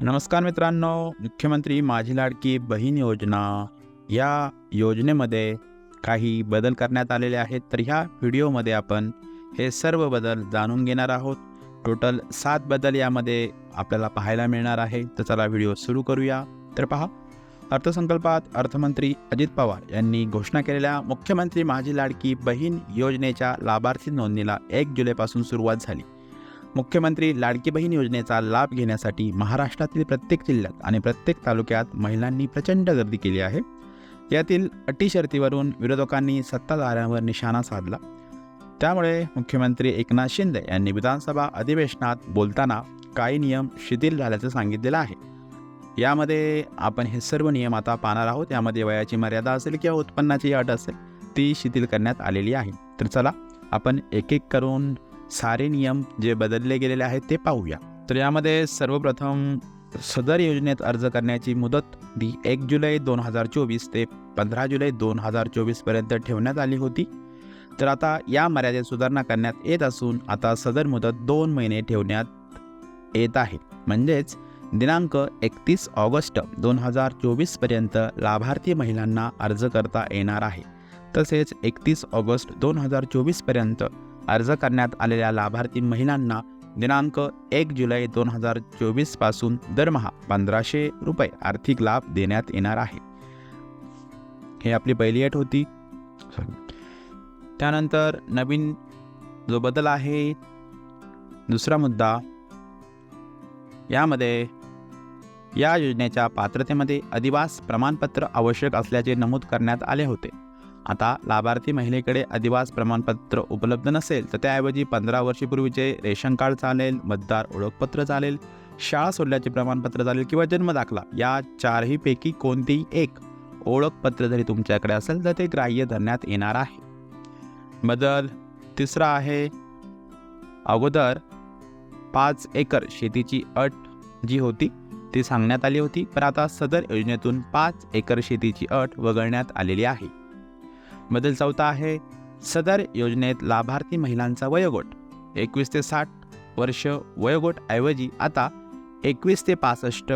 नमस्कार मित्रांनो मुख्यमंत्री माझी लाडकी बहीण योजना. या योजनेमध्ये काही बदल करण्यात आलेले आहेत. तर ह्या व्हिडिओमध्ये आपण हे सर्व बदल जाणून घेणार आहोत. टोटल सात बदल यामध्ये आपल्याला पाहायला मिळणार आहे. तर चला व्हिडिओ सुरू करूया. तर पहा अर्थसंकल्पात अर्थमंत्री अजित पवार यांनी घोषणा केलेल्या मुख्यमंत्री माझी लाडकी बहीण योजनेच्या लाभार्थी नोंदणीला एक जुलैपासून सुरुवात झाली. मुख्यमंत्री लाडकी बहीण योजनेचा लाभ घेण्यासाठी महाराष्ट्रातील प्रत्येक जिल्ह्यात आणि प्रत्येक तालुक्यात महिलांनी प्रचंड गर्दी केली आहे. यातील अटी शर्तीवरून विरोधकांनी सत्ताधाऱ्यांवर निशाणा साधला. त्यामुळे मुख्यमंत्री एकनाथ शिंदे यांनी विधानसभा अधिवेशनात बोलताना काही नियम शिथिल झाल्याचं सांगितलेलं आहे. यामध्ये आपण हे सर्व नियम आता पाहणार आहोत. यामध्ये वयाची मर्यादा असेल किंवा उत्पन्नाची अट असेल ती शिथिल करण्यात आलेली आहे. तर चला आपण एक एक करून सारे नियम जे बदलले गेलेले आहेत ते पाहूया. तर यामध्ये सर्वप्रथम सदर योजनेत अर्ज करण्याची मुदत ही एक जुलै दोन हजार चोवीस ते पंधरा जुलै दोन हजार चोवीसपर्यंत ठेवण्यात आली होती. तर आता या मर्यादेत सुधारणा करण्यात येत असून आता सदर मुदत दोन महिने ठेवण्यात येत आहे. म्हणजेच दिनांक एकतीस ऑगस्ट दोन हजार चोवीसपर्यंत लाभार्थी महिलांना अर्ज करता येणार आहे. तसेच एकतीस ऑगस्ट दोन हजार चोवीसपर्यंत अर्ज करण्यात आलेल्या लाभार्थी महिलांना दिनांक एक जुलै दोन हजार चोवीसपासून दरमहा पंधराशे रुपये आर्थिक लाभ देण्यात येणार आहे. हे आपली पहिली अट होती. त्यानंतर नवीन जो बदल आहे दुसरा मुद्दा यामध्ये या योजनेच्या पात्रतेमध्ये अधिवास प्रमाणपत्र आवश्यक असल्याचे नमूद करण्यात आले होते. आता लाभार्थी महिलेकडे अधिवास प्रमाणपत्र उपलब्ध नसेल तर त्याऐवजी पंधरा वर्षीपूर्वीचे रेशन कार्ड चालेल मतदार ओळखपत्र चालेल शाळा सोडल्याचे प्रमाणपत्र चालेल किंवा जन्म दाखला या चारहीपैकी कोणतीही एक ओळखपत्र जरी तुमच्याकडे असेल तर ते ग्राह्य धरण्यात येणार आहे. बदल तिसरा आहे अगोदर पाच एकर शेतीची अट जी होती ती सांगण्यात आली होती पण आता सदर योजनेतून पाच एकर शेतीची अट वगळण्यात आलेली आहे. बदल चौथा आहे सदर योजनेत लाभार्थी महिलांचा वयोगट. एकवीस ते साठ वर्ष वयोगट ऐवजी आता एकवीस ते पासष्ट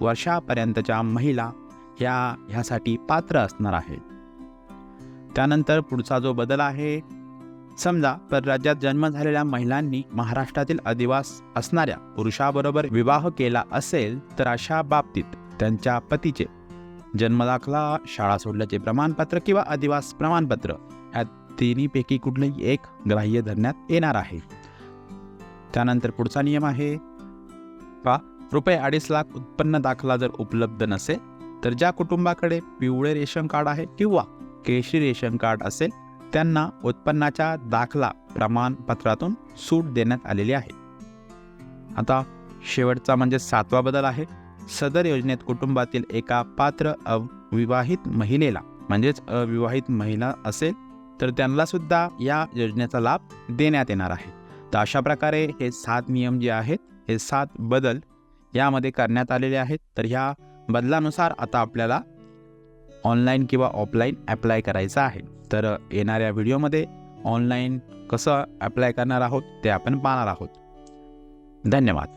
वर्षापर्यंतच्या महिला ह्या ह्यासाठी पात्र असणार आहेत. त्यानंतर पुढचा जो बदल आहे समजा परराज्यात जन्म झालेल्या महिलांनी महाराष्ट्रातील अधिवास असणाऱ्या पुरुषाबरोबर विवाह केला असेल तर अशा बाबतीत त्यांच्या पतीचे जन्मदाखला शाळा सोडल्याचे प्रमाणपत्र किंवा अधिवास प्रमाणपत्र ह्या तिन्हीपैकी कुठलंही एक ग्राह्य धरण्यात येणार आहे. त्यानंतर पुढचा नियम आहे पा रुपये अडीच लाख उत्पन्न दाखला जर उपलब्ध नसेल तर ज्या कुटुंबाकडे पिवळे रेशन कार्ड आहे किंवा केशरी रेशन कार्ड असेल त्यांना उत्पन्नाच्या दाखला प्रमाणपत्रातून सूट देण्यात आलेली आहे. आता शेवटचा म्हणजे सातवा बदल आहे सदर योजनेत कुटुंबातील एका पात्र अविवाहित महिलेला म्हणजेच अविवाहित महिला असेल तर त्यांना सुद्धा या योजनेचा लाभ देण्यात येणार आहे. तर अशा प्रकारे हे सात नियम जे आहेत हे सात बदल यामध्ये करण्यात आलेले आहेत. तर ह्या बदलानुसार आता आपल्याला ऑनलाईन किंवा ऑफलाईन ॲप्लाय करायचं आहे. तर येणाऱ्या व्हिडिओमध्ये ऑनलाईन कसं ॲप्लाय करणार आहोत ते आपण पाहणार आहोत. धन्यवाद.